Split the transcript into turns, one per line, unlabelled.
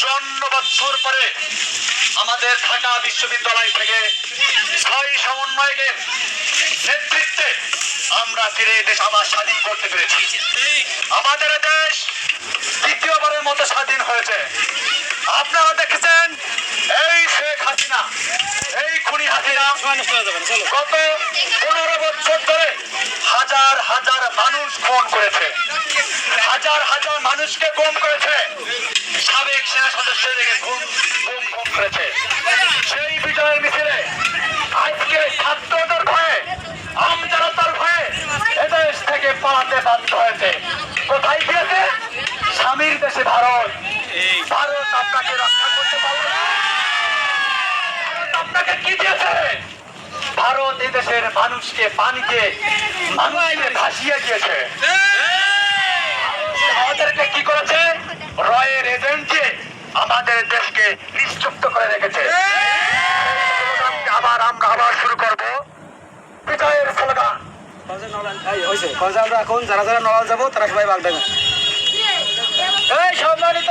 চুয়ান্ন বছর পরে আমাদের ঢাকা বিশ্ববিদ্যালয় থেকে ছয় সমন্বয়কের নেতৃত্বে আমরা ফিরে দেশ আবার স্বাধীন করতে পেরেছি। আমাদের দেশ দ্বিতীয়বারের মতো স্বাধীন হয়েছে। আপনারা দেখেছেন এই শেখ হাসিনা, এই খুনি হাসিনা গত পনেরো বছর ধরে হাজার হাজার মানুষ খুন করেছে। হাজার হাজার মানুষকে গুম করেছে। থেকে বাধ্য হয়েছে কোথায় গিয়েছে? স্বামীর দেশে ভারত। ভারত আপনাকে রক্ষা করতে পারবে আপনাকে কি দিয়েছে? ভারত এই দেশের মানুষকে পানিকে মানুষকে ভাসিয়ে দিয়েছে। আমাদেরকে কি করেছে? রয়ের এজেন্টে আমাদের দেশকে নিশ্চুপ্ত করে রেখেছে। আবার আমরা আবার
এখন তারা সম্মানিত